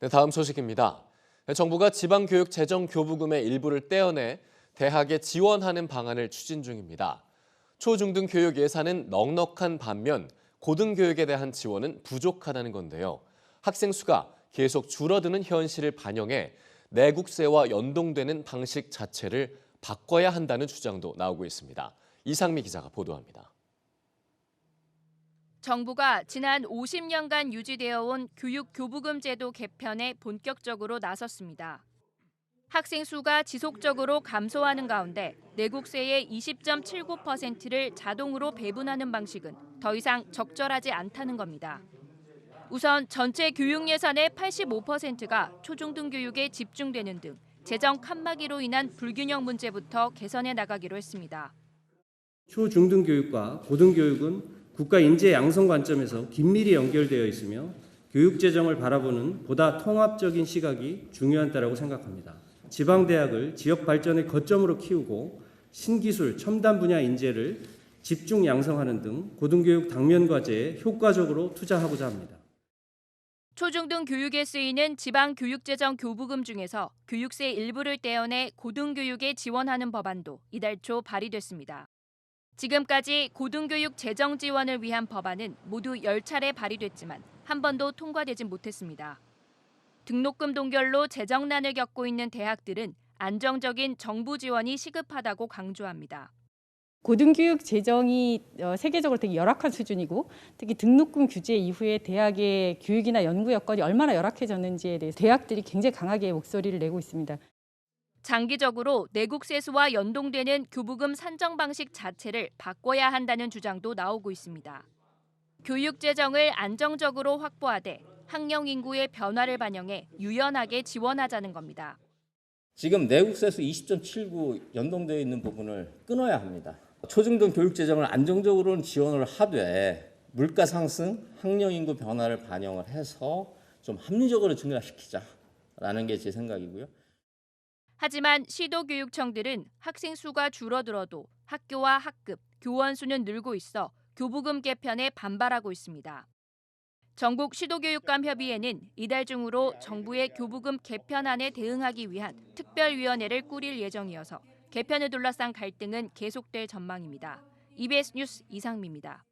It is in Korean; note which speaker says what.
Speaker 1: 네, 다음 소식입니다. 네, 정부가 지방교육 재정 교부금의 일부를 떼어내 대학에 지원하는 방안을 추진 중입니다. 초중등 교육 예산은 넉넉한 반면 고등교육에 대한 지원은 부족하다는 건데요. 학생 수가 계속 줄어드는 현실을 반영해 내국세와 연동되는 방식 자체를 바꿔야 한다는 주장도 나오고 있습니다. 이상미 기자가 보도합니다.
Speaker 2: 정부가 지난 50년간 유지되어 온 교육 교부금 제도 개편에 본격적으로 나섰습니다. 학생 수가 지속적으로 감소하는 가운데 내국세의 20.79%를 자동으로 배분하는 방식은 더 이상 적절하지 않다는 겁니다. 우선 전체 교육 예산의 85%가 초중등 교육에 집중되는 등 재정 칸막이로 인한 불균형 문제부터 개선해 나가기로 했습니다.
Speaker 3: 초중등 교육과 고등 교육은 국가 인재 양성 관점에서 긴밀히 연결되어 있으며 교육 재정을 바라보는 보다 통합적인 시각이 중요한 때라고 생각합니다. 지방 대학을 지역 발전의 거점으로 키우고 신기술, 첨단 분야 인재를 집중 양성하는 등 고등교육 당면 과제에 효과적으로 투자하고자 합니다.
Speaker 2: 초중등 교육에 쓰이는 지방 교육재정 교부금 중에서 교육세 일부를 떼어내 고등교육에 지원하는 법안도 이달 초 발의됐습니다. 지금까지 고등교육 재정 지원을 위한 법안은 모두 10차례 발의됐지만 한 번도 통과되지 못했습니다. 등록금 동결로 재정난을 겪고 있는 대학들은 안정적인 정부 지원이 시급하다고 강조합니다.
Speaker 4: 고등교육 재정이 어, 세계적으로 되게 열악한 수준이고 특히 등록금 규제 이후에 대학의 교육이나 연구 여건이 얼마나 열악해졌는지에 대해서 대학들이 굉장히 강하게 목소리를 내고 있습니다.
Speaker 2: 장기적으로 내국 세수와 연동되는 교부금 산정 방식 자체를 바꿔야 한다는 주장도 나오고 있습니다. 교육 재정을 안정적으로 확보하되 학령 인구의 변화를 반영해 유연하게 지원하자는 겁니다.
Speaker 5: 지금 내국 세수 20.79 연동되어 있는 부분을 끊어야 합니다. 초중등 교육 재정을 안정적으로는 지원을 하되 물가 상승, 학령 인구 변화를 반영을 해서 좀 합리적으로 증가시키자라는 게 제 생각이고요.
Speaker 2: 하지만 시도교육청들은 학생 수가 줄어들어도 학교와 학급, 교원 수는 늘고 있어 교부금 개편에 반발하고 있습니다. 전국 시도교육감 협의회는 이달 중으로 정부의 교부금 개편안에 대응하기 위한 특별위원회를 꾸릴 예정이어서 개편을 둘러싼 갈등은 계속될 전망입니다. EBS 뉴스 이상미입니다.